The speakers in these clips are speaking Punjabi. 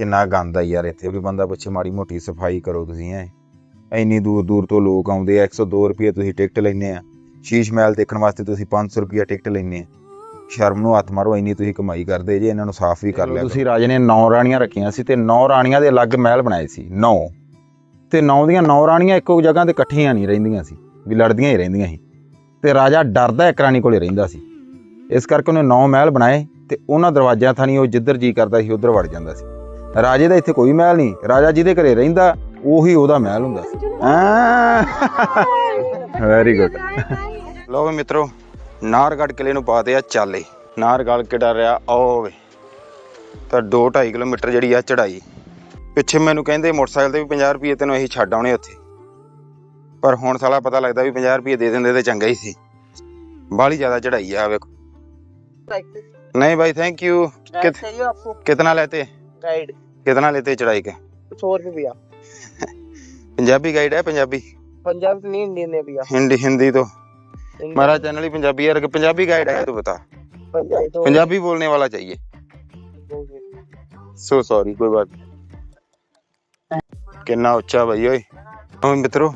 ਕਿੰਨਾ ਗੰਦ ਆ ਯਾਰ ਇੱਥੇ ਵੀ ਬੰਦਾ ਪੁੱਛੇ ਮਾੜੀ ਮੋਟੀ ਸਫ਼ਾਈ ਕਰੋ ਤੁਸੀਂ ਐ ਇੰਨੀ ਦੂਰ ਦੂਰ ਤੋਂ ਲੋਕ ਆਉਂਦੇ ਆ 102 ਰੁਪਏ ਤੁਸੀਂ ਟਿਕਟ ਲੈਂਦੇ ਆ। ਸ਼ੀਸ਼ ਮਹਿਲ ਦੇਖਣ ਵਾਸਤੇ ਤੁਸੀਂ 500 ਰੁਪਏ ਟਿਕਟ ਲੈਂਦੇ ਆ। ਸ਼ਰਮ ਨੂੰ ਹੱਥ ਮਾਰੋ ਇੰਨੀ ਤੁਸੀਂ ਕਮਾਈ ਕਰਦੇ ਜੇ ਇਹਨਾਂ ਨੂੰ ਸਾਫ਼ ਵੀ ਕਰ ਲਿਆ ਤੁਸੀਂ ਰਾਜੇ ਨੇ 9 ਰਾਣੀਆਂ ਰੱਖੀਆਂ ਸੀ ਤੇ 9 ਰਾਣੀਆਂ ਦੇ ਅਲੱਗ ਮਹਿਲ ਬਣਾਏ ਸੀ 9 ਤੇ 9 ਦੀਆਂ 9 ਰਾਣੀਆਂ ਇੱਕੋ ਜਗ੍ਹਾ ਤੇ ਇਕੱਠੀਆਂ ਨਹੀਂ ਰਹਿੰਦੀਆਂ ਸੀ ਵੀ ਲੜਦੀਆਂ ਹੀ ਰਹਿੰਦੀਆਂ ਸੀ। ਤੇ ਰਾਜਾ ਡਰਦਾ ਇੱਕ ਰਾਣੀ ਕੋਲੇ ਰਹਿੰਦਾ ਸੀ। ਇਸ ਕਰਕੇ ਉਹਨੇ 9 ਮਹਿਲ ਬਣਾਏ ਤੇ ਉਹਨਾਂ ਦਰਵਾਜ਼ਿਆਂ ਥਾਣੀ ਉਹ ਜਿੱਧਰ ਜੀ ਕਰਦਾ ਸੀ ਉਧਰ ਵੜ ਜਾਂਦਾ ਸੀ। ਰਾਜੇ ਦਾ ਇੱਥੇ ਕੋਈ ਮਹਿਲ ਨਹੀਂ ਰਾਜਾ ਜਿਹਦੇ ਘਰੇ ਰਹਿੰਦਾ ਉਹੀ ਉਹਦਾ ਮਹਿਲ ਹੁੰਦਾ। ਸੀ ਵੈਰੀ ਗੁੱਡ ਲੋ ਮਿੱਤਰੋ ਨਾਰਗੜ ਕਿਲੇ ਨੂੰ ਪਾਤੇ ਆ ਚਾਲੇ। ਨਾਰਗੜ ਕਿਡਾ ਰਿਹਾ? ਓਵੇ ਤਾਂ 2 2.5 ਕਿਲੋਮੀਟਰ ਜਿਹੜੀ ਆ ਚੜਾਈ ਪਿੱਛੇ ਮੈਨੂੰ ਕਹਿੰਦੇ ਮੋਟਰਸਾਈਕਲ ਤੇ ਵੀ 50 ਰੁਪਏ ਤੈਨੂੰ ਅਸੀਂ ਛੱਡ ਆਉਣੇ ਉੱਥੇ। ਪਰ ਹੁਣ ਸਾਲਾ ਪਤਾ ਲੱਗਦਾ ਵੀ 50 ਰੁਪਏ ਦੇ ਦਿੰਦੇ ਤੇ ਚੰਗਾ ਹੀ ਸੀ। ਬਾਲੀ ਜ਼ਿਆਦਾ ਚੜਾਈ ਆ ਵੇਖੋ। ਨਹੀਂ ਭਾਈ ਥੈਂਕ ਯੂ ਕਿਤਨਾ ਲੈਤੇ? आपको कितना लेते गाइड कितना लेते चढ़ाई के सौ रुपये भैया पंजाबी गाइड है पंजाबी पंजाब से नहीं इंडियन है भैया हिंदी हिंदी तो इंडियन- हमारा चैनल ही पंजाबी है अगर पंजाबी गाइड है तो बता पंजाबी तो पंजाबी बोलने वाला चाहिए सो सॉरी कोई बात ਕਿੰਨਾ ਉੱਚਾ ਬਈ ਓਏ ਹਾਂ ਮਿੱਤਰੋ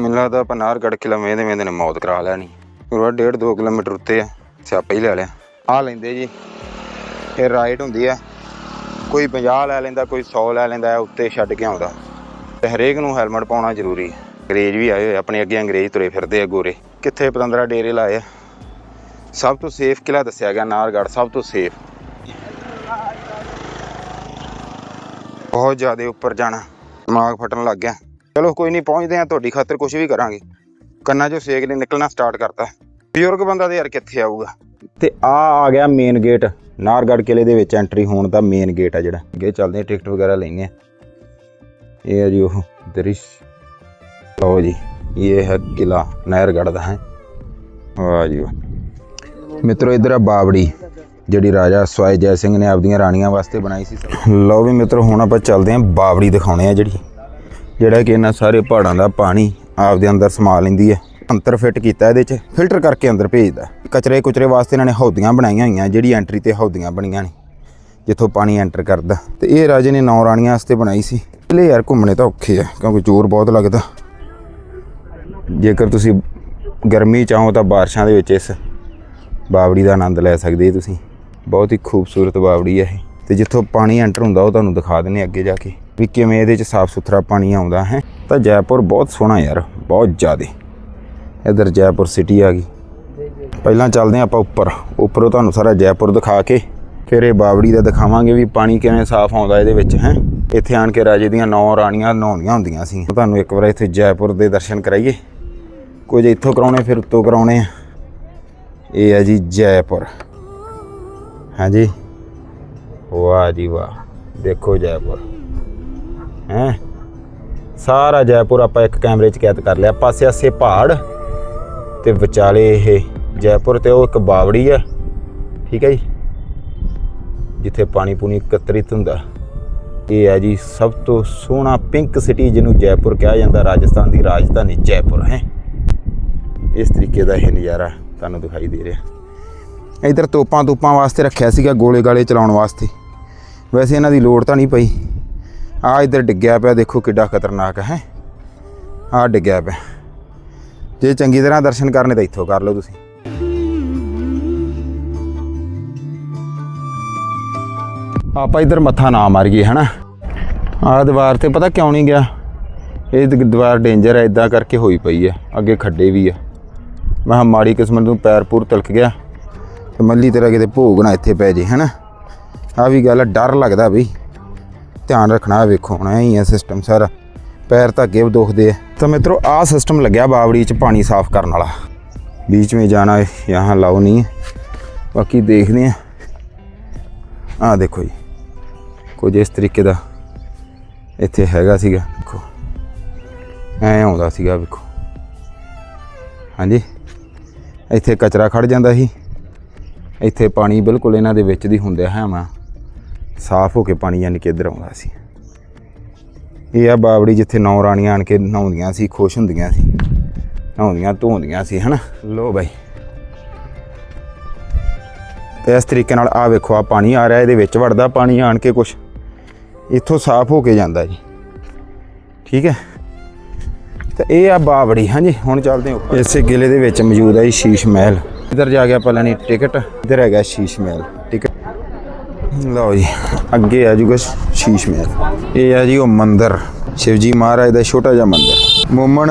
ਮੈਨੂੰ ਲੱਗਦਾ ਆਪਾਂ ਨਾਰਗੜ ਕਿਲਾ ਮੇਦੇ ਮੇਦੇ ਨੇ ਮੌਤ ਕਰਾ ਲੈਣੀ ਪੂਰਾ 1.5 2 ਕਿਲੋਮੀਟਰ ਉੱਤੇ ਆ ਸਿਆਪਾ ਹੀ ਲੈ ਲਿਆ ਆ ਲੈਂਦੇ ਜੀ ਫਿਰ ਰਾਈਟ ਹੁੰਦੀ ਆ ਕੋਈ 50 ਲੈ ਲੈਂਦਾ, ਕੋਈ 100 ਲੈ ਲੈਂਦਾ ਉੱਤੇ ਛੱਡ ਕੇ ਆਉਂਦਾ। ਤੇ ਹਰੇਕ ਨੂੰ ਹੈਲਮਟ ਪਾਉਣਾ ਜ਼ਰੂਰੀ ਹੈ। ਅੰਗਰੇਜ਼ ਵੀ ਆਏ ਹੋਏ ਆਪਣੇ ਅੱਗੇ ਅੰਗਰੇਜ਼ ਤੁਰੇ ਫਿਰਦੇ ਆ ਗੋਰੇ। ਕਿੱਥੇ ਪਤੰਦਰਾ ਡੇਰੇ ਲਾਏ ਆ? ਸਭ ਤੋਂ ਸੇਫ ਕਿਲਾ ਦੱਸਿਆ ਗਿਆ ਨਾਰਗੜ ਸਭ ਤੋਂ ਸੇਫ ਬਹੁਤ ਜ਼ਿਆਦਾ ਉੱਪਰ ਜਾਣਾ, ਦਿਮਾਗ ਫਟਣ ਲੱਗ ਗਿਆ। ਚਲੋ ਕੋਈ ਨਹੀਂ, ਪਹੁੰਚਦੇ ਆ ਤੁਹਾਡੀ ਖਾਤਰ ਕੁਝ ਵੀ ਕਰਾਂਗੇ। ਕੰਨਾਂ 'ਚੋਂ ਸੇਕ ਨੇ ਨਿਕਲਣਾ ਸਟਾਰਟ ਕਰਤਾ। ਬਜ਼ੁਰਗ ਬੰਦਾ ਤੇ ਯਾਰ ਕਿੱਥੇ ਆਊਗਾ? ਤੇ ਆ ਆ ਗਿਆ ਮੇਨ ਗੇਟ ਨਾਰਗੜ ਕਿਲੇ ਦੇ ਵਿੱਚ ਐਂਟਰੀ ਹੋਣ ਦਾ ਮੇਨ ਗੇਟ ਆ ਜਿਹੜਾ। ਅੱਗੇ ਚੱਲਦੇ ਆ ਟਿਕਟ ਵਗੈਰਾ ਲੈਣੇ ਆ ਇਹ ਆ ਜੀ ਉਹ ਦ੍ਰਿਸ਼। ਲਓ ਜੀ, ਇਹ ਹੈ ਕਿਲਾ ਨਾਰਗੜ ਦਾ, ਹੈ। ਵਾਹ ਜੀ ਵਾਹ। ਮਿੱਤਰੋ, ਇਧਰ ਆ ਬਾਵੜੀ ਜਿਹੜੀ ਰਾਜਾ ਸਵਾਈ ਜੈ ਸਿੰਘ ਨੇ ਆਪਦੀਆਂ ਰਾਣੀਆਂ ਵਾਸਤੇ ਬਣਾਈ ਸੀ। ਲਓ ਵੀ ਮਿੱਤਰੋ, ਹੁਣ ਆਪਾਂ ਚੱਲਦੇ ਆਂ ਬਾਵੜੀ ਦਿਖਾਉਣੇ ਆ ਜਿਹੜੀ। ਜਿਹੜਾ ਕਿ ਇਹਨਾਂ ਸਾਰੇ ਪਹਾੜਾਂ ਦਾ ਪਾਣੀ ਆਪਦੇ ਅੰਦਰ ਸਮਾ ਲੈਂਦੀ ਹੈ। ਅੰਤਰ ਫਿੱਟ ਕੀਤਾ ਇਹਦੇ 'ਚ, ਫਿਲਟਰ ਕਰਕੇ ਅੰਦਰ ਭੇਜਦਾ। ਕਚਰੇ ਕੁਚਰੇ ਵਾਸਤੇ ਇਹਨਾਂ ਨੇ ਹੌਦੀਆਂ ਬਣਾਈਆਂ ਹੋਈਆਂ, ਜਿਹੜੀ ਐਂਟਰੀ ਤੇ ਹੌਦੀਆਂ ਬਣੀਆਂ ਨੇ, ਜਿੱਥੋਂ ਪਾਣੀ ਐਂਟਰ ਕਰਦਾ। ਤੇ ਇਹ ਰਾਜੇ ਨੇ ਨੌ ਰਾਣੀਆਂ ਵਾਸਤੇ ਬਣਾਈ ਸੀ। ਪਹਿਲੇ ਯਾਰ ਘੁੰਮਣੇ ਤਾਂ ਔਖੇ ਆ, ਕਿਉਂਕਿ ਜ਼ੋਰ ਬਹੁਤ ਲੱਗਦਾ। ਜੇਕਰ ਤੁਸੀਂ ਗਰਮੀ ਚਾਹੋ ਤਾਂ ਬਾਰਿਸ਼ਾਂ ਦੇ ਵਿੱਚ ਇਸ ਬਾਵੜੀ ਦਾ ਆਨੰਦ ਲੈ ਸਕਦੇ ਤੁਸੀਂ। ਬਹੁਤ ਹੀ ਖੂਬਸੂਰਤ ਬਾਵੜੀ ਹੈ ਇਹ। ਤੇ ਜਿੱਥੋਂ ਪਾਣੀ ਐਂਟਰ ਹੁੰਦਾ, ਉਹ ਤੁਹਾਨੂੰ ਦਿਖਾ ਦਿੰਨੇ ਅੱਗੇ ਜਾ ਕੇ। ਵੀ ਕਿਵੇਂ ਇਹਦੇ ਚ ਸਾਫ਼ ਸੁਥਰਾ ਪਾਣੀ ਆਉਂਦਾ ਹੈ। ਤਾਂ ਜੈਪੁਰ ਬਹੁਤ ਸੋਹਣਾ ਯਾਰ, ਬਹੁਤ ਜ਼ਿਆਦੇ। ਇਧਰ ਜੈਪੁਰ ਸਿਟੀ ਆ ਗਈ। ਪਹਿਲਾਂ ਚੱਲਦੇ ਹਾਂ ਆਪਾਂ ਉੱਪਰ। ਉੱਪਰੋਂ ਤੁਹਾਨੂੰ ਸਾਰਾ ਜੈਪੁਰ ਦਿਖਾ ਕੇ ਫਿਰ ਇਹ ਬਾਵੜੀ ਦਾ ਦਿਖਾਵਾਂਗੇ ਵੀ ਪਾਣੀ ਕਿਵੇਂ ਸਾਫ਼ ਆਉਂਦਾ ਇਹਦੇ ਵਿੱਚ, ਹੈ। ਇੱਥੇ ਆਣ ਕੇ ਰਾਜੇ ਦੀਆਂ ਨੌ ਰਾਣੀਆਂ ਨਹਾਉਂਦੀਆਂ ਹੁੰਦੀਆਂ ਸੀ। ਤੁਹਾਨੂੰ ਇੱਕ ਵਾਰ ਇੱਥੇ ਜੈਪੁਰ ਦੇ ਦਰਸ਼ਨ ਕਰਾਈਏ। ਕੁਝ ਇੱਥੋਂ ਕਰਾਉਣੇ, ਫਿਰ ਉੱਤੋਂ ਕਰਾਉਣੇ ਆ। ਇਹ ਹੈ ਜੀ ਜੈਪੁਰ। ਹਾਂਜੀ। ਵਾਹ ਜੀ ਵਾਹ। ਦੇਖੋ ਜੈਪੁਰ। ਹੈ। ਸਾਰਾ ਜੈਪੁਰ ਆਪਾਂ ਇੱਕ ਕੈਮਰੇ 'ਚ ਕੈਦ ਕਰ ਲਿਆ। ਪਾਸੇ ਆਸੇ ਪਹਾੜ। ਤੇ ਵਿਚਾਲੇ ਇਹ ਜੈਪੁਰ ਤੇ ਉਹ ਇੱਕ ਬਾਵੜੀ ਆ। ਠੀਕ ਹੈ ਜੀ? ਜਿੱਥੇ ਪਾਣੀ ਪੂਣੀ ਇਕੱਤਰਿਤ ਹੁੰਦਾ। ਇਹ ਹੈ ਜੀ ਸਭ ਤੋਂ ਸੋਹਣਾ ਪਿੰਕ ਸਿਟੀ ਜਿਹਨੂੰ ਜੈਪੁਰ ਕਿਹਾ ਜਾਂਦਾ। ਰਾਜਸਥਾਨ ਦੀ ਰਾਜਧਾਨੀ ਜੈਪੁਰ, ਹੈ? ਇਸ ਤਰੀਕੇ ਦਾ ਇਹ ਨਜ਼ਾਰਾ ਤੁਹਾਨੂੰ ਦਿਖਾਈ ਦੇ ਰਿਹਾ। ਇਧਰ ਤੋਪਾਂ ਤੋਪਾਂ ਵਾਸਤੇ ਰੱਖਿਆ ਸੀਗਾ ਗੋਲੇ ਗਾਲੇ ਚਲਾਉਣ ਵਾਸਤੇ। ਵੈਸੇ ਇਹਨਾਂ ਦੀ ਲੋੜ ਤਾਂ ਨਹੀਂ ਪਈ। ਆ ਇਧਰ ਡਿੱਗਿਆ ਪਿਆ, ਦੇਖੋ ਕਿੱਡਾ ਖਤਰਨਾਕ ਹੈ? ਆ ਡਿੱਗਿਆ ਪਿਆ। ਜੇ ਚੰਗੀ ਤਰ੍ਹਾਂ ਦਰਸ਼ਨ ਕਰਨੇ ਤਾਂ ਇੱਥੋਂ ਕਰ ਲਓ ਤੁਸੀਂ। ਆਪਾਂ ਇਧਰ ਮੱਥਾ ਨਾ ਮਾਰੀਏ, ਹਨਾ? ਆਹ ਦੀਵਾਰ ਤੇ ਪਤਾ ਕਿਉਂ ਨਹੀਂ ਗਿਆ? ਇਹ ਦ- ਦੀਵਾਰ ਡੇਂਜਰ ਹੈ ਇਦਾਂ ਕਰਕੇ ਹੋਈ ਪਈ ਹੈ ਅੱਗੇ ਖੱਡੇ ਵੀ ਆ। ਮੈਂ ਕਿਹਾ ਮਾੜੀ ਕਿਸਮਤ ਨੂੰ ਪੈਰ ਪੂਰ ਤਲਕ ਗਿਆ, ਤੇ ਮੱਲੀ ਤੇਰਾ ਕਿਤੇ ਭੋਗ ਨਾ ਇੱਥੇ ਪੈ ਜੇ, ਹਨਾ? ਆ ਵੀ ਗੱਲ ਡਰ ਲੱਗਦਾ ਬਈ। ਧਿਆਨ ਰੱਖਣਾ, ਵੇਖੋ ਹੁਣ ਐਂ ਹੀ ਆ ਸਿਸਟਮ ਸਾਰਾ। ਪੈਰ ਤਾਂ ਅੱਗੇ ਦੁਖਦੇ ਆ ਤਾਂ ਮਿੱਤਰੋ ਆ ਸਿਸਟਮ ਲੱਗਿਆ ਬਾਵੜੀ ਚ ਪਾਣੀ ਸਾਫ਼ ਕਰਨ ਵਾਲਾ बीच में जाना है यहाँ लाओ नहीं है बाकी देखते हैं ਆ ਦੇਖੋ ਜੀ ਕੁਝ ਇਸ ਤਰੀਕੇ ਦਾ ਇੱਥੇ ਹੈਗਾ ਸੀਗਾ ਦੇਖੋ ਐ ਆਉਂਦਾ ਸੀਗਾ ਵੇਖੋ ਹਾਂਜੀ ਇੱਥੇ ਕਚਰਾ ਖੜ ਜਾਂਦਾ ਸੀ ਇੱਥੇ ਪਾਣੀ ਬਿਲਕੁਲ ਇਹਨਾਂ ਦੇ ਵਿੱਚ ਦੀ ਹੁੰਦਿਆ ਹੈ ਮਾ ਸਾਫ਼ ਹੋ ਕੇ ਪਾਣੀ ਯਾਨੀ ਕਿ ਇੱਧਰ ਆਉਂਦਾ ਸੀ ਇਹ ਆ ਬਾਵੜੀ ਜਿੱਥੇ ਨੌ ਰਾਣੀਆਂ ਆਣ ਕੇ ਨਹਾਉਂਦੀਆਂ ਸੀ, ਖੁਸ਼ ਹੁੰਦੀਆਂ ਸੀ। ਨਹਾਉਂਦੀਆਂ, ਧੋਂਦੀਆਂ ਸੀ, ਹਨਾ? ਲੋ ਬਾਈ। ਤੇ ਇਸ ਤਰੀਕੇ ਨਾਲ ਆ ਵੇਖੋ ਆ ਪਾਣੀ ਆ ਰਿਹਾ, ਇਹਦੇ ਵਿੱਚ ਵੜਦਾ ਪਾਣੀ ਆਣ ਕੇ ਕੁਛ। ਇੱਥੋਂ ਸਾਫ਼ ਹੋ ਕੇ ਜਾਂਦਾ ਜੀ। ਠੀਕ ਹੈ? ਤੇ ਇਹ ਆ ਬਾਵੜੀ ਹਾਂਜੀ, ਹੁਣ ਚੱਲਦੇ ਹਾਂ ਇਸੇ ਕਿਲੇ ਦੇ ਵਿੱਚ ਮੌਜੂਦ ਹੈ ਜੀ ਸ਼ੀਸ਼ ਮਹਿਲ। ਇੱਧਰ ਜਾ ਕੇ ਆਪਾਂ ਲੈਣੀ ਟਿਕਟ, ਇੱਧਰ ਹੈਗਾ ਸ਼ੀਸ਼ ਮਹਿਲ। ਟਿਕਟ ਲਓ ਜੀ, ਅੱਗੇ ਆ ਜੂਗਾ ਸ਼ੀਸ਼ ਮਹਿਲ। ਇਹ ਆ ਜੀ ਉਹ ਮੰਦਿਰ, ਸ਼ਿਵਜੀ ਮਹਾਰਾਜ ਦਾ ਛੋਟਾ ਜਿਹਾ ਮੰਦਿਰ। ਮੋਮਨ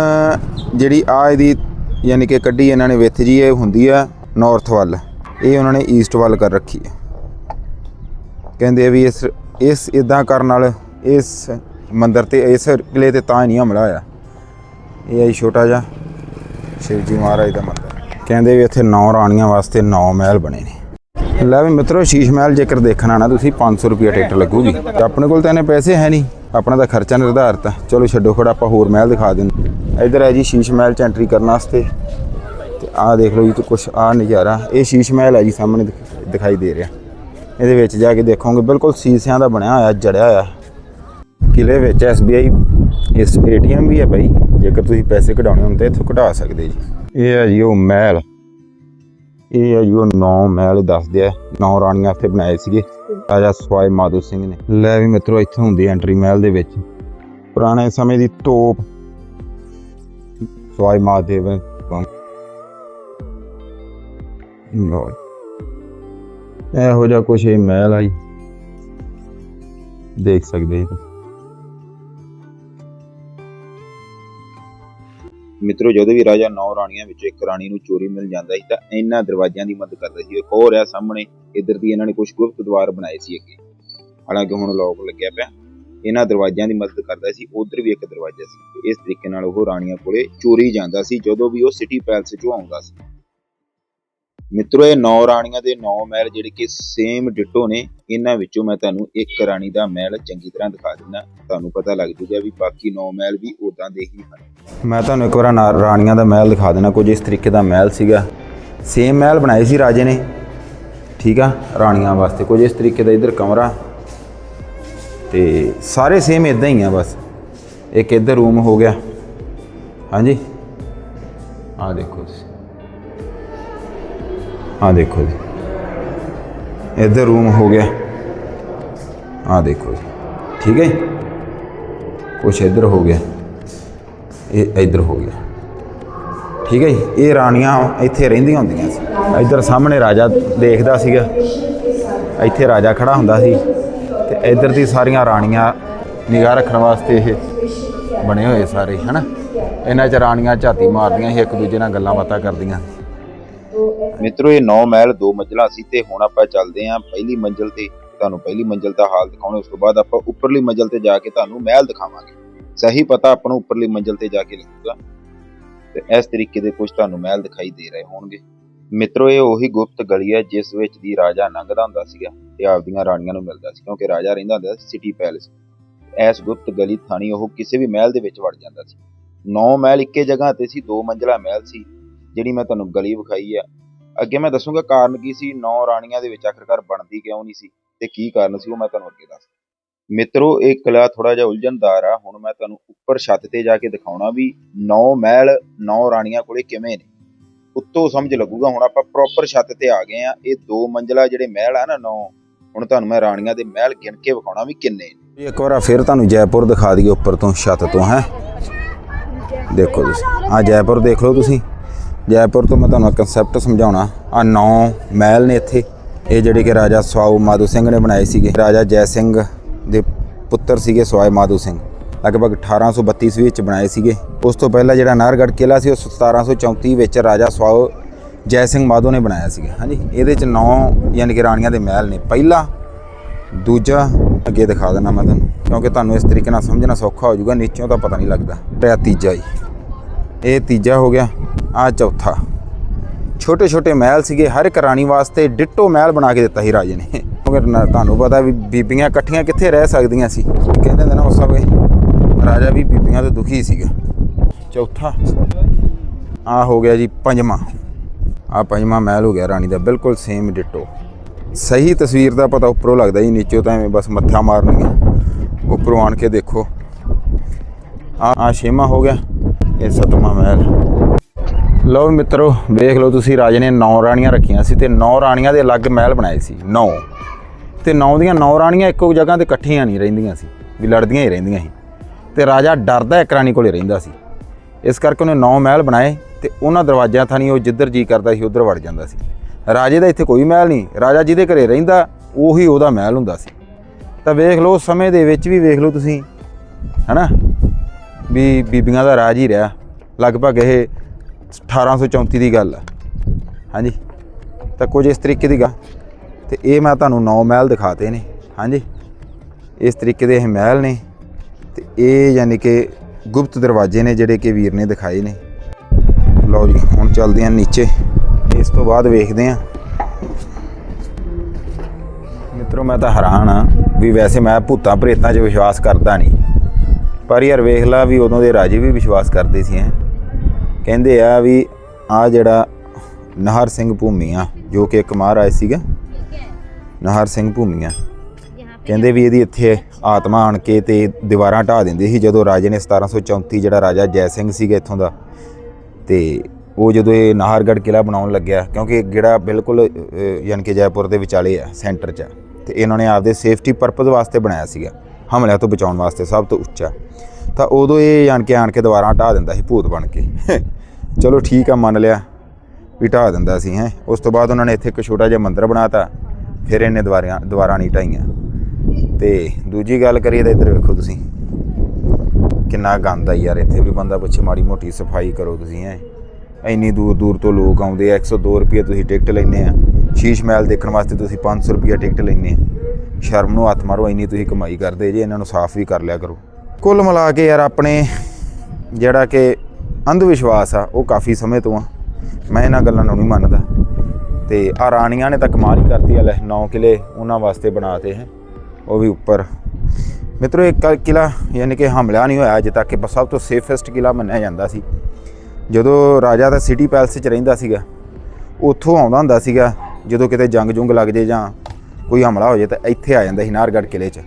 ਜਿਹੜੀ ਆ ਇਹਦੀ ਯਾਨੀ ਕਿ ਕੱਢੀ ਇਹਨਾਂ ਨੇ ਵਿੱਥ ਜੀ, ਇਹ ਹੁੰਦੀ ਆ ਨਾਰਥ ਵੱਲ। ਇਹ ਉਹਨਾਂ ਨੇ ਈਸਟ ਵੱਲ ਕਰ ਰੱਖੀ ਹੈ ਕਹਿੰਦੇ ਆ ਵੀ ਇਸ ਇਸ ਇਦਾਂ ਕਰਨ ਨਾਲ ਇਸ ਮੰਦਿਰ ਤੇ, ਇਸ ਕਿਲੇ ਤੇ ਤਾਂ ਹੀ ਨਹੀਂ ਹਮਲਾ ਹੋਇਆ। ਇਹ ਹੈ ਜੀ ਛੋਟਾ ਜਿਹਾ ਸ਼ਿਵਜੀ ਮਹਾਰਾਜ ਦਾ ਮੰਦਿਰ। ਕਹਿੰਦੇ ਵੀ ਇੱਥੇ ਨੌ ਰਾਣੀਆਂ ਵਾਸਤੇ ਨੌ ਮਹਿਲ ਬਣੇ ਨੇ। ਲੈ ਵੀ ਮਿੱਤਰੋ, ਸ਼ੀਸ਼ ਮਹਿਲ ਜੇਕਰ ਦੇਖਣਾ ਨਾ ਤੁਸੀਂ 500 ਰੁਪਏ ਟਿਕਟ ਲੱਗੂਗੀ। ਤੇ ਆਪਣੇ ਕੋਲ ਤਾਂ ਇਹਨੇ ਪੈਸੇ ਹੈ ਨਹੀਂ, ਆਪਣਾ ਤਾਂ ਖਰਚਾ ਨਿਰਧਾਰਤ ਹੈ ਚਲੋ ਛੱਡੋ ਖੜਾ ਆਪਾਂ ਹੋਰ ਮਹਿਲ ਦਿਖਾ ਦਿੰਦੇ। ਇੱਧਰ ਹੈ ਜੀ ਸ਼ੀਸ਼ ਮਹਿਲ ਚ ਐਂਟਰੀ ਕਰਨ ਵਾਸਤੇ। ਤੇ ਆਹ ਦੇਖ ਲਓ ਜੀ, ਤੂੰ ਕੁਛ ਆ ਨਜ਼ਾਰਾ। ਇਹ ਸ਼ੀਸ਼ ਮਹਿਲ ਹੈ ਜੀ, ਸਾਹਮਣੇ ਦਿਖ- ਦਿਖਾਈ ਦੇ ਰਿਹਾ। ਇਹਦੇ ਵਿੱਚ ਜਾ ਕੇ ਦੇਖੋਗੇ, ਬਿਲਕੁਲ ਸੀਸਿਆਂ ਦਾ ਬਣਿਆ ਹੋਇਆ, ਜੜਿਆ ਹੋਇਆ। ਕਿਲੇ ਵਿੱਚ SBI ਇਸ ATM ਵੀ ਹੈ ਭਾਈ। ਜੇਕਰ ਤੁਸੀਂ ਪੈਸੇ ਕਢਾਉਣੇ ਹੋਣ ਤਾਂ ਇੱਥੋਂ ਕਢਾ ਸਕਦੇ ਜੀ। ਇਹ ਹੈ ਜੀ ਉਹ ਮਹਿਲ। ਇਹ ਹੈ ਜੀ, ਉਹ ਨੌ ਮਹਿਲ ਦੱਸਦੇ ਆ। ਨੌ ਰਾਣੀਆਂ ਇੱਥੇ ਬਣਾਏ ਸੀਗੇ। ਰਾਜਾ ਸਵਾਈ ਮਾਧੋ ਸਿੰਘ ਨੇ। ਲੈ ਵੀ ਮਿੱਤਰੋ, ਇੱਥੇ ਹੁੰਦੀ ਐਂਟਰੀ ਮਹਿਲ ਦੇ ਵਿੱਚ। ਪੁਰਾਣੇ ਸਮੇਂ ਦੀ ਤੋਪ ਸਵਾਈ ਮਾਧੇਵ ਲੋ ਇਹੋ ਜਿਹਾ ਕੁਛ ਇਹ ਮਹਿਲ ਆ ਜੀ। ਦੇਖ ਸਕਦੇ ਜੀ ਮਿੱਤਰੋ, ਜਦੋਂ ਵੀ ਰਾਜਾ ਨੌ ਰਾਣੀਆਂ ਵਿੱਚੋਂ ਇੱਕ ਰਾਣੀ ਨੂੰ ਚੋਰੀ ਮਿਲ ਜਾਂਦਾ ਸੀ, ਤਾਂ ਇਹਨਾਂ ਦਰਵਾਜ਼ਿਆਂ ਦੀ ਮਦਦ ਕਰਦਾ ਸੀ। ਇੱਕ ਹੋਰ ਆ ਸਾਹਮਣੇ, ਇੱਧਰ ਦੀ ਇਹਨਾਂ ਨੇ ਕੁਝ ਗੁਪਤ ਦਵਾਰ ਬਣਾਏ ਸੀ ਅੱਗੇ। ਹਾਲਾਂਕਿ ਹੁਣ ਲੋਕ ਲੱਗਿਆ ਪਿਆ। ਇਹਨਾਂ ਦਰਵਾਜ਼ਿਆਂ ਦੀ ਮਦਦ ਕਰਦਾ ਸੀ, ਉਧਰ ਵੀ ਇੱਕ ਦਰਵਾਜ਼ਾ ਸੀ। ਇਸ ਤਰੀਕੇ ਨਾਲ ਉਹ ਰਾਣੀਆਂ ਕੋਲੇ ਚੋਰੀ ਜਾਂਦਾ ਸੀ, ਜਦੋਂ ਵੀ ਉਹ ਸਿਟੀ ਪੈਲਸ ਚੋਂ ਆਉਂਦਾ ਸੀ। ਮਿੱਤਰੋ, ਇਹ ਨੌ ਰਾਣੀਆਂ ਦੇ ਨੌ ਮਹਿਲ ਜਿਹੜੇ ਕਿ ਸੇਮ ਡਿਟੋ ਨੇ, ਇਹਨਾਂ ਵਿੱਚੋਂ ਮੈਂ ਤੁਹਾਨੂੰ ਇੱਕ ਰਾਣੀ ਦਾ ਮਹਿਲ ਚੰਗੀ ਤਰ੍ਹਾਂ ਦਿਖਾ ਦਿੰਦਾ। ਤੁਹਾਨੂੰ ਪਤਾ ਲੱਗ ਜੂਗਾ ਵੀ ਬਾਕੀ ਨੌ ਮਹਿਲ ਵੀ ਉਦਾਂ ਦੇ ਹੀ ਹਨ। ਮੈਂ ਤੁਹਾਨੂੰ ਇੱਕ ਵਾਰ ਨਾ- ਰਾਣੀਆਂ ਦਾ ਮਹਿਲ ਦਿਖਾ ਦੇਣਾ ਕੁਝ ਇਸ ਤਰੀਕੇ ਦਾ ਮਹਿਲ ਸੀਗਾ। ਸੇਮ ਮਹਿਲ ਬਣਾਏ ਸੀ ਰਾਜੇ ਨੇ। ਠੀਕ ਆ, ਰਾਣੀਆਂ ਵਾਸਤੇ। ਕੁਝ ਇਸ ਤਰੀਕੇ ਦਾ ਇੱਧਰ ਕਮਰਾ। ਤੇ ਸਾਰੇ ਸੇਮ ਇਦਾਂ ਹੀ ਆ ਬਸ। ਇੱਕ ਇੱਧਰ ਰੂਮ ਹੋ ਗਿਆ। ਹਾਂਜੀ। ਆ ਦੇਖੋ ਤੁਸੀਂ। ਆ ਦੇਖੋ ਜੀ। ਇੱਧਰ ਰੂਮ ਹੋ ਗਿਆ। ਆ ਦੇਖੋ ਜੀ। ਠੀਕ ਹੈ ਕੁਛ ਇੱਧਰ ਹੋ ਗਿਆ। ਇਹ ਇੱਧਰ ਹੋ ਗਿਆ। ਠੀਕ ਹੈ ਜੀ? ਇਹ ਰਾਣੀਆਂ ਇੱਥੇ ਰਹਿੰਦੀਆਂ ਹੁੰਦੀਆਂ ਸੀ। ਇੱਧਰ ਸਾਹਮਣੇ ਰਾਜਾ ਦੇਖਦਾ ਸੀਗਾ। ਇੱਥੇ ਰਾਜਾ ਖੜਾ ਹੁੰਦਾ ਸੀ। ਤੇ ਇੱਧਰ ਦੀ ਸਾਰੀਆਂ ਰਾਣੀਆਂ ਨਿਗਾਹ ਰੱਖਣ ਵਾਸਤੇ ਇਹ ਬਣੇ ਹੋਏ ਸਾਰੇ, ਹਨਾ? ਇਹਨਾਂ 'ਚ ਰਾਣੀਆਂ ਝਾਤੀ ਮਾਰਦੀਆਂ ਸੀ, ਇੱਕ ਦੂਜੇ ਨਾਲ ਗੱਲਾਂ ਬਾਤਾਂ ਕਰਦੀਆਂ। ਮਿੱਤਰੋ, ਇਹ 9 ਮਹਿਲ, ਦੋ ਮੰਜ਼ਲਾਂ ਸੀ ਤੇ ਹੁਣ ਆਪਾਂ ਚੱਲਦੇ ਆਂ ਪਹਿਲੀ ਮੰਜ਼ਲ ਤੇ। ਤੁਹਾਨੂੰ ਪਹਿਲੀ ਮੰਜ਼ਲ ਦਾ ਹਾਲ ਦਿਖਾਉਣਾ, ਉਸ ਤੋਂ ਬਾਅਦ ਆਪਾਂ ਉੱਪਰਲੀ ਮੰਜ਼ਲ ਤੇ ਜਾ ਕੇ ਤੁਹਾਨੂੰ ਮਹਿਲ ਦਿਖਾਵਾਂਗੇ। ਸਹੀ ਪਤਾ ਆਪਾਂ ਨੂੰ ਉੱਪਰਲੀ ਮੰਜ਼ਲ ਤੇ ਜਾ ਕੇ ਲੱਗੂਗਾ। ਤੇ ਇਸ ਤਰੀਕੇ ਦੇ ਕੁਝ ਤੁਹਾਨੂੰ ਮਹਿਲ ਦਿਖਾਈ ਦੇ ਰਹੇ ਹੋਣਗੇ। ਮਿੱਤਰੋ, ਇਹ ਉਹੀ ਗੁਪਤ ਗਲੀ ਹੈ, ਜਿਸ ਵਿੱਚ ਦੀ ਰਾਜਾ ਲੰਘਦਾ ਹੁੰਦਾ ਸੀਗਾ ਤੇ ਆਪਦੀਆਂ ਰਾਣੀਆਂ ਨੂੰ ਮਿਲਦਾ ਸੀ, ਕਿਉਂਕਿ ਰਾਜਾ ਰਹਿੰਦਾ ਹੁੰਦਾ ਸੀ ਸਿਟੀ ਪੈਲੇਸ। ਇਸ ਗੁਪਤ ਗਲੀ ਥਾਣੀ ਉਹ ਕਿਸੇ ਵੀ ਮਹਿਲ ਦੇ ਵਿੱਚ ਵੜ ਜਾਂਦਾ ਸੀ। ਨੌ ਮਹਿਲ ਇੱਕੇ ਜਗ੍ਹਾ ਤੇ ਸੀ, ਦੋ ਮੰਜ਼ਲਾ ਮਹਿਲ ਸੀ, ਜਿਹੜੀ ਮੈਂ ਤੁਹਾਨੂੰ ਗਲੀ ਵਿਖਾਈ ਆ। ਅੱਗੇ ਮੈਂ ਦੱਸੂਗਾ ਕਾਰਨ ਕੀ ਸੀ, ਨੌ ਰਾਣੀਆਂ ਦੇ ਵਿੱਚ ਆਖਰਕਾਰ ਬਣਦੀ ਕਿਉਂ ਨਹੀਂ ਸੀ ਤੇ ਕੀ ਕਾਰਨ ਸੀ ਉਹ ਮੈਂ ਤੁਹਾਨੂੰ ਅੱਗੇ ਦੱਸ ਮਿੱਤਰੋ, ਇਹ ਕਲਾ ਥੋੜਾ ਜਿਹਾ ਉਲਝਣਦਾਰ ਆ, ਹੁਣ ਮੈਂ ਤੁਹਾਨੂੰ ਉੱਪਰ ਛੱਤ ਤੇ ਜਾ ਕੇ ਦਿਖਾਉਣਾ ਵੀ ਨੌ ਮਹਿਲ, ਨੌ ਰਾਣੀਆਂ ਕੋਲੇ ਕਿਵੇਂ ਨੇ। ਉੱਤੋਂ ਸਮਝ ਲੱਗੂਗਾ, ਹੁਣ ਆਪਾਂ ਪ੍ਰੋਪਰ ਛੱਤ ਤੇ ਆ ਗਏ ਆ, ਇਹ ਦੋ ਮੰਜ਼ਲਾ ਜਿਹੜੇ ਮਹਿਲ ਆ ਨਾ ਨੌ, ਹੁਣ ਤੁਹਾਨੂੰ ਮੈਂ ਰਾਣੀਆਂ ਦੇ ਮਹਿਲ ਗਿਣ ਕੇ ਵਿਖਾਉਣਾ ਵੀ ਕਿੰਨੇ ਨੇ। ਇੱਕ ਵਾਰ ਫਿਰ ਤੁਹਾਨੂੰ ਜੈਪੁਰ ਦਿਖਾ ਦਈਏ ਉੱਪਰ ਤੋਂ ਛੱਤ ਤੋਂ, ਹੈ? ਦੇਖੋ ਤੁਸੀਂ। ਆ ਜੈਪੁਰ ਦੇਖ ਲਓ ਤੁਸੀਂ। ਜੈਪੁਰ ਤੋਂ ਮੈਂ ਤੁਹਾਨੂੰ ਕਨਸੈਪਟ ਸਮਝਾਉਣਾ। ਆ ਨੌ ਮਹਿਲ ਨੇ ਇੱਥੇ। ਇਹ ਜਿਹੜੇ ਕਿ ਰਾਜਾ ਸਵਾਊ ਮਾਧੂ ਸਿੰਘ ਨੇ ਬਣਾਏ ਸੀਗੇ। ਰਾਜਾ ਜੈ ਸਿੰਘ ਦੇ ਪੁੱਤਰ ਸੀਗੇ ਸਵਾਈ ਮਾਧੂ ਸਿੰਘ। ਲਗਭਗ 1832 ਈਸਵੀ ਵਿੱਚ ਬਣਾਏ ਸੀਗੇ। ਉਸ ਤੋਂ ਪਹਿਲਾਂ ਜਿਹੜਾ ਨਾਹਰਗੜ੍ਹ ਕਿਲਾ ਸੀ, ਉਹ 1734 ਵਿੱਚ ਰਾਜਾ ਸਵਾਊ ਜੈ ਸਿੰਘ ਮਾਧੋ ਨੇ ਬਣਾਇਆ ਸੀਗਾ। ਹਾਂਜੀ, ਇਹਦੇ ਚ ਨੌ ਯਾਨੀ ਕਿ ਰਾਣੀਆਂ ਦੇ ਮਹਿਲ ਨੇ। ਪਹਿਲਾ, ਦੂਜਾ, ਅੱਗੇ ਦਿਖਾ ਦੇਣਾ ਮੈਂ ਤੁਹਾਨੂੰ। ਕਿਉਂਕਿ ਤੁਹਾਨੂੰ ਇਸ ਤਰੀਕੇ ਨਾਲ ਸਮਝਣਾ ਸੌਖਾ ਹੋ ਜਾਊਗਾ, ਨੀਚੋਂ ਤਾਂ ਪਤਾ ਨਹੀਂ ਲੱਗਦਾ। ਤੇ ਤੀਜਾ ਹੀ ਇਹ ਤੀਜਾ ਹੋ ਗਿਆ। ਆ ਚੌਥਾ। ਛੋਟੇ ਛੋਟੇ ਮਹਿਲ ਸੀਗੇ, ਹਰ ਇੱਕ ਰਾਣੀ ਵਾਸਤੇ ਡਿੱਟੋ ਮਹਿਲ ਬਣਾ ਕੇ ਦਿੱਤਾ ਸੀ ਰਾਜੇ ਨੇ। ਕਿਉਂਕਿ ਤੁਹਾਨੂੰ ਪਤਾ ਵੀ ਬੀਬੀਆਂ ਇਕੱਠੀਆਂ ਕਿੱਥੇ ਰਹਿ ਸਕਦੀਆਂ ਸੀ। ਕਹਿੰਦੇ ਨੇ ਨਾ ਉਸ ਸਮੇਂ ਰਾਜਾ ਵੀ ਬੀਬੀਆਂ ਤੋਂ ਦੁਖੀ ਸੀਗਾ। ਚੌਥਾ। ਆ ਹੋ ਗਿਆ ਜੀ ਪੰਜਵਾਂ। ਆ ਪੰਜਵਾਂ ਮਹਿਲ ਹੋ ਗਿਆ ਰਾਣੀ ਦਾ, ਬਿਲਕੁਲ ਸੇਮ ਡਿੱਟੋ। ਸਹੀ ਤਸਵੀਰ ਦਾ ਪਤਾ ਉੱਪਰੋਂ ਲੱਗਦਾ ਜੀ, ਨੀਚੋਂ ਤਾਂ ਐਵੇਂ ਬਸ ਮੱਥਾ ਮਾਰਨੀਆਂ ਉੱਪਰੋਂ ਆਣ ਕੇ ਦੇਖੋ। ਆ ਆ ਛੇਵਾਂ ਹੋ ਗਿਆ, ਇਹ ਸਤਵਾਂ ਮਹਿਲ। ਲਓ ਮਿੱਤਰੋ, ਵੇਖ ਲਓ ਤੁਸੀਂ, ਰਾਜੇ ਨੇ 9 ਰਾਣੀਆਂ ਰੱਖੀਆਂ ਸੀ ਤੇ 9 ਰਾਣੀਆਂ ਦੇ ਅਲੱਗ ਮਹਿਲ ਬਣਾਏ ਸੀ 9 ਤੇ ਨੌ ਦੀਆਂ ਨੌ ਰਾਣੀਆਂ ਇੱਕੋ ਜਗ੍ਹਾ ਤੇ ਇਕੱਠੀਆਂ ਨਹੀਂ ਰਹਿੰਦੀਆਂ ਸੀ, ਵੀ ਲੜਦੀਆਂ ਹੀ ਰਹਿੰਦੀਆਂ ਸੀ। ਤੇ ਰਾਜਾ ਡਰਦਾ ਇੱਕ ਰਾਣੀ ਕੋਲੇ ਰਹਿੰਦਾ ਸੀ। ਇਸ ਕਰਕੇ ਉਹਨੇ ਨੌ ਮਹਿਲ ਬਣਾਏ ਤੇ ਉਹਨਾਂ ਦਰਵਾਜ਼ਿਆਂ ਥਾਣੀ ਉਹ ਜਿੱਧਰ ਜੀ ਕਰਦਾ ਸੀ, ਉਧਰ ਵੜ ਜਾਂਦਾ ਸੀ। ਰਾਜੇ ਦਾ ਇੱਥੇ ਕੋਈ ਮਹਿਲ ਨਹੀਂ, ਰਾਜਾ ਜਿਹਦੇ ਘਰੇ ਰਹਿੰਦਾ, ਉਹੀ ਉਹਦਾ ਮਹਿਲ ਹੁੰਦਾ ਸੀ। ਤਾਂ ਵੇਖ ਲਓ ਉਸ ਸਮੇਂ ਦੇ ਵਿੱਚ ਵੀ ਵੇਖ ਲਓ ਤੁਸੀਂ, ਹਨਾ? ਵੀ ਬੀਬੀਆਂ ਦਾ ਰਾਜ ਹੀ ਰਿਹਾ। ਲਗਭਗ ਇਹ 1834 ਦੀ ਗੱਲ ਆ। ਹਾਂਜੀ। ਤਾਂ ਕੁਝ ਇਸ ਤਰੀਕੇ ਦੀ ਗੱਲ। ਤੇ ਇਹ ਮੈਂ ਤੁਹਾਨੂੰ ਨੌ ਮਹਿਲ ਦਿਖਾਤੇ ਨੇ। ਹਾਂਜੀ। ਇਸ ਤਰੀਕੇ ਦੇ ਇਹ ਮਹਿਲ ਨੇ। ਤੇ ਇਹ ਯਾਨੀ ਕਿ ਗੁਪਤ ਦਰਵਾਜ਼ੇ ਨੇ ਜਿਹੜੇ ਕਿ ਵੀਰ ਨੇ ਦਿਖਾਏ ਨੇ। ਲਓ ਜੀ, ਹੁਣ ਚੱਲਦੇ ਹਾਂ ਨੀਚੇ। ਇਸ ਤੋਂ ਬਾਅਦ ਵੇਖਦੇ ਹਾਂ। ਮਿੱਤਰੋ, ਮੈਂ ਤਾਂ ਹੈਰਾਨ ਆ ਵੀ ਵੈਸੇ ਮੈਂ ਭੂਤਾਂ ਪ੍ਰੇਤਾਂ 'ਚ ਵਿਸ਼ਵਾਸ ਕਰਦਾ ਨਹੀਂ। ਪਰ ਯਾਰ ਵੇਖ ਲਾ ਵੀ ਉਦੋਂ ਦੇ ਰਾਜੇ ਵੀ ਵਿਸ਼ਵਾਸ ਕਰਦੇ ਸੀ ਐ ਕਹਿੰਦੇ ਆ ਵੀ ਆ ਜਿਹੜਾ ਨਹਰ ਸਿੰਘ ਭੂਮੀਆ ਜੋ ਕਿ ਇੱਕ ਮਹਾਰਾਜ ਸੀਗਾ। ਨਹਰ ਸਿੰਘ ਭੂਮੀਆ। ਕਹਿੰਦੇ ਵੀ ਇਹਦੀ ਇੱਥੇ ਆਤਮਾ ਆਣ ਕੇ ਤੇ ਦੀਵਾਰਾਂ ਢਾ ਦਿੰਦੀ ਸੀ ਜਦੋਂ ਰਾਜੇ ਨੇ 1734 ਜਿਹੜਾ ਰਾਜਾ ਜੈ ਸਿੰਘ ਸੀਗਾ ਇੱਥੋਂ ਦਾ। ਤੇ ਉਹ ਜਦੋਂ ਇਹ ਨਾਹਰਗੜ੍ਹ ਕਿਲਾ ਬਣਾਉਣ ਲੱਗਿਆ ਕਿਉਂਕਿ ਇਹ ਜਿਹੜਾ ਬਿਲਕੁਲ ਯਾਨੀ ਕਿ ਜੈਪੁਰ ਦੇ ਵਿਚਾਲੇ ਆ ਸੈਂਟਰ 'ਚ। ਆ, ਤੇ ਇਹਨਾਂ ਨੇ ਆਪਦੇ ਸੇਫਟੀ ਪਰਪਸ ਵਾਸਤੇ ਬਣਾਇਆ ਸੀਗਾ ਹਮਲਿਆਂ ਤੋਂ ਬਚਾਉਣ ਵਾਸਤੇ ਸਭ ਤੋਂ ਉੱਚਾ। ਤਾਂ ਉਦੋਂ ਇਹ ਯਾਨੀ ਕੇ ਆਣ ਕੇ ਦੁਬਾਰਾ ਢਾ ਦਿੰਦਾ ਸੀ ਭੂਤ ਬਣ ਕੇ। ਚਲੋ ਠੀਕ ਆ, ਮੰਨ ਲਿਆ ਵੀ ਢਾ ਦਿੰਦਾ ਸੀ, ਹੈ। ਉਸ ਤੋਂ ਬਾਅਦ ਉਹਨਾਂ ਨੇ ਇੱਥੇ ਇੱਕ ਛੋਟਾ ਜਿਹਾ ਮੰਦਿਰ ਬਣਾਤਾ, ਫਿਰ ਇਹਨੇ ਦੁਬਾਰਾ ਦੁਬਾਰਾ ਨਹੀਂ ਢਾਈਆਂ ਤੇ ਦੂਜੀ ਗੱਲ ਕਰੀਏ ਤਾਂ ਇੱਧਰ ਵੇਖੋ ਤੁਸੀਂ। ਕਿੰਨਾ ਗੰਦ ਆ ਯਾਰ, ਇੱਥੇ ਵੀ ਬੰਦਾ ਪੁੱਛੇ ਮਾੜੀ ਮੋਟੀ ਸਫ਼ਾਈ ਕਰੋ ਤੁਸੀਂ, ਹੈ। ਇੰਨੀ ਦੂਰ ਦੂਰ ਤੋਂ ਲੋਕ ਆਉਂਦੇ ਆ 102 ਰੁਪਏ ਤੁਸੀਂ ਟਿਕਟ ਲੈਂਦੇ ਆ। ਸ਼ੀਸ਼ ਮਹਿਲ ਦੇਖਣ ਵਾਸਤੇ ਤੁਸੀਂ 500 ਰੁਪਏ ਟਿਕਟ ਲੈਂਦੇ ਆ। ਸ਼ਰਮ ਨੂੰ ਹੱਥ ਮਾਰੋ, ਇੰਨੀ ਤੁਸੀਂ ਕਮਾਈ ਕਰਦੇ ਜੇ, ਇਹਨਾਂ ਨੂੰ ਸਾਫ਼ ਵੀ ਕਰ ਲਿਆ ਕਰੋ। ਕੁੱਲ ਮਿਲਾ ਕੇ ਯਾਰ ਆਪਣੇ ਜਿਹੜਾ ਕਿ ਅੰਧ ਵਿਸ਼ਵਾਸ ਆ, ਉਹ ਕਾਫੀ ਸਮੇਂ ਤੋਂ ਆ। ਮੈਂ ਇਹਨਾਂ ਗੱਲਾਂ ਨੂੰ ਨਹੀਂ ਮੰਨਦਾ। ਤੇ ਆ ਰਾਣੀਆਂ ਨੇ ਤਾਂ ਕਮਾਲ ਹੀ ਕਰਤੀ ਆ, ਲੈ 9 ਕਿਲੇ ਉਹਨਾਂ ਵਾਸਤੇ ਬਣਾਤੇ ਹੈ। ਉਹ ਵੀ ਉੱਪਰ। ਮਿੱਤਰੋ, ਇੱਕ ਕਿਲਾ ਯਾਨੀ ਕਿ ਹਮਲਾ ਨਹੀਂ ਹੋਇਆ ਅਜੇ ਤੱਕ। ਕਿ ਸਭ ਤੋਂ ਸੇਫੈਸਟ ਕਿਲਾ ਮੰਨਿਆ ਜਾਂਦਾ ਸੀ। ਜਦੋਂ ਰਾਜਾ ਦਾ ਸਿਟੀ ਪੈਲਸ 'ਚ ਰਹਿੰਦਾ ਸੀਗਾ, ਉੱਥੋਂ ਆਉਂਦਾ ਹੁੰਦਾ ਸੀਗਾ, ਜਦੋਂ ਕਿਤੇ ਜੰਗ ਜੁੰਗ ਲੱਗ ਜੇ ਜਾਂ ਕੋਈ ਹਮਲਾ ਹੋ ਜੇ ਤਾਂ ਇੱਥੇ ਆ ਜਾਂਦਾ ਸੀ ਨਾਹਰਗੜ੍ਹ ਕਿਲੇ 'ਚ।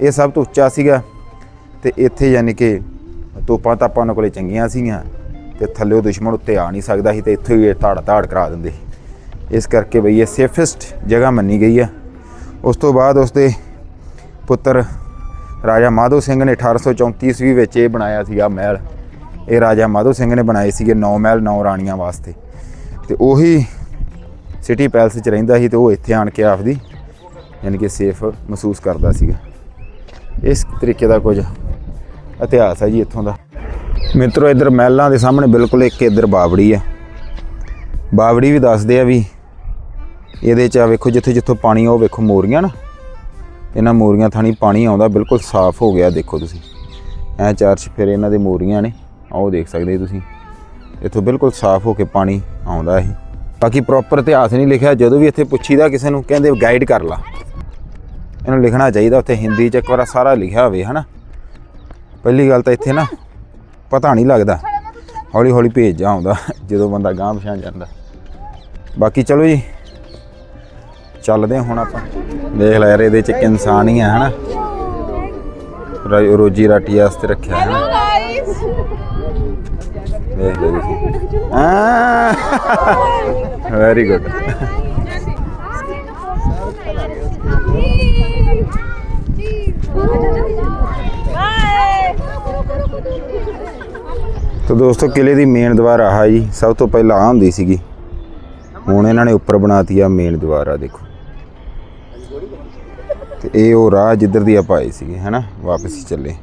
ਇਹ ਸਭ ਤੋਂ ਉੱਚਾ ਸੀਗਾ। ਤੇ ਇੱਥੇ ਯਾਨੀ ਕਿ ਤੋਪਾਂ ਤਾਪਾਂ ਉਹਨਾਂ ਕੋਲੇ ਚੰਗੀਆਂ ਸੀਗੀਆਂ ਤੇ ਥੱਲੇ ਉਹ ਦੁਸ਼ਮਣ ਉੱਤੇ ਆ ਨਹੀਂ ਸਕਦਾ ਸੀ ਤੇ ਇੱਥੋਂ ਹੀ ਇਹ ਧਾੜ ਧਾੜ ਕਰਾ ਦਿੰਦੇ ਇਸ ਕਰਕੇ ਬਈ ਇਹ ਸੇਫੈਸਟ ਜਗ੍ਹਾ ਮੰਨੀ ਗਈ ਆ। ਉਸ ਤੋਂ ਬਾਅਦ ਉਸਦੇ ਪੁੱਤਰ ਰਾਜਾ ਮਾਧੋ ਸਿੰਘ ਨੇ 1834 ਈਸਵੀ ਵਿੱਚ ਇਹ ਬਣਾਇਆ ਸੀਗਾ ਮਹਿਲ। ਇਹ ਰਾਜਾ ਮਾਧੋ ਸਿੰਘ ਨੇ ਬਣਾਏ ਸੀਗੇ ਨੌ ਮਹਿਲ, ਨੌ ਰਾਣੀਆਂ ਵਾਸਤੇ। ਤੇ ਉਹੀ ਸਿਟੀ ਪੈਲਸ 'ਚ ਰਹਿੰਦਾ ਸੀ ਤੇ ਉਹ ਇੱਥੇ ਆਣ ਕੇ ਆਪਦੀ ਯਾਨੀ ਕਿ ਸੇਫ ਮਹਿਸੂਸ ਕਰਦਾ ਸੀਗਾ। ਇਸ ਤਰੀਕੇ ਦਾ ਕੁਝ ਇਤਿਹਾਸ ਹੈ ਜੀ ਇੱਥੋਂ ਦਾ। ਮਿੱਤਰੋ, ਇੱਧਰ ਮਹਿਲਾਂ ਦੇ ਸਾਹਮਣੇ ਬਿਲਕੁਲ ਇੱਕ ਇੱਧਰ ਬਾਵੜੀ ਆ ਬਾਵੜੀ ਵੀ ਦੱਸਦੇ ਆ ਵੀ ਇਹਦੇ 'ਚ ਆ ਵੇਖੋ, ਜਿੱਥੇ ਜਿੱਥੋਂ ਪਾਣੀ ਆ, ਉਹ ਵੇਖੋ ਮੋਰੀਆਂ ਨਾ। ਇਹਨਾਂ ਮੋਰੀਆਂ ਥਾਣੀ ਪਾਣੀ ਆਉਂਦਾ, ਬਿਲਕੁਲ ਸਾਫ਼ ਹੋ ਗਿਆ, ਦੇਖੋ ਤੁਸੀਂ। ਐ ਚਾਰ ਫਿਰ ਇਹਨਾਂ ਦੇ ਮੋਰੀਆਂ ਨੇ ਆਓ ਦੇਖ ਸਕਦੇ ਤੁਸੀਂ। ਇੱਥੋਂ ਬਿਲਕੁਲ ਸਾਫ਼ ਹੋ ਕੇ ਪਾਣੀ ਆਉਂਦਾ ਇਹ। ਬਾਕੀ ਪ੍ਰੋਪਰ ਇਤਿਹਾਸ ਨਹੀਂ ਲਿਖਿਆ, ਜਦੋਂ ਵੀ ਇੱਥੇ ਪੁੱਛੀਦਾ ਕਿਸੇ ਨੂੰ, ਕਹਿੰਦੇ ਗਾਈਡ ਕਰ ਲਾ। ਇਹਨੂੰ ਲਿਖਣਾ ਚਾਹੀਦਾ, ਉੱਥੇ ਹਿੰਦੀ ਚ ਇੱਕ ਵਾਰ ਸਾਰਾ ਲਿਖਿਆ ਹੋਵੇ, ਹਨਾ? ਪਹਿਲੀ ਗੱਲ ਤਾਂ ਇੱਥੇ ਨਾ ਪਤਾ ਨਹੀਂ ਲੱਗਦਾ ਹੌਲੀ ਹੌਲੀ ਭੇਜ ਜਾ ਆਉਂਦਾ ਜਦੋਂ ਬੰਦਾ ਗਾਂਹ ਪਛਾਣ ਜਾਂਦਾ ਬਾਕੀ ਚਲੋ ਜੀ ਚੱਲਦੇ ਹੁਣ ਆਪਾਂ ਦੇਖ ਲੈ ਯਾਰ ਇਹਦੇ ਚ ਇੱਕ ਇਨਸਾਨ ਹੀ ਆ ਹਨਾ ਰੋਜੀ ਰਾਟੀ ਵਾਸਤੇ ਰੱਖਿਆ ਹੈ ਦੇਖ ਲਓ ਤੁਸੀਂ ਵੈਰੀ ਗੁੱਡ ਤਾਂ ਦੋਸਤੋ, ਕਿਲੇ ਦੀ ਮੇਨ ਦੀਵਾਰ ਆਹ ਜੀ। ਸਭ ਤੋਂ ਪਹਿਲਾਂ ਆ ਹੁੰਦੀ ਸੀਗੀ। ਹੁਣ ਇਹਨਾਂ ਨੇ ਉੱਪਰ ਬਣਾਤੀ ਆ ਮੇਨ ਦੀਵਾਰ ਆ ਦੇਖੋ। ਤੇ ਇਹ ਉਹ ਰਾਹ ਜਿੱਧਰ ਦੀ ਆਪਾਂ ਆਏ ਸੀਗੇ, ਹੈਨਾ? ਵਾਪਸ ਚੱਲੇ।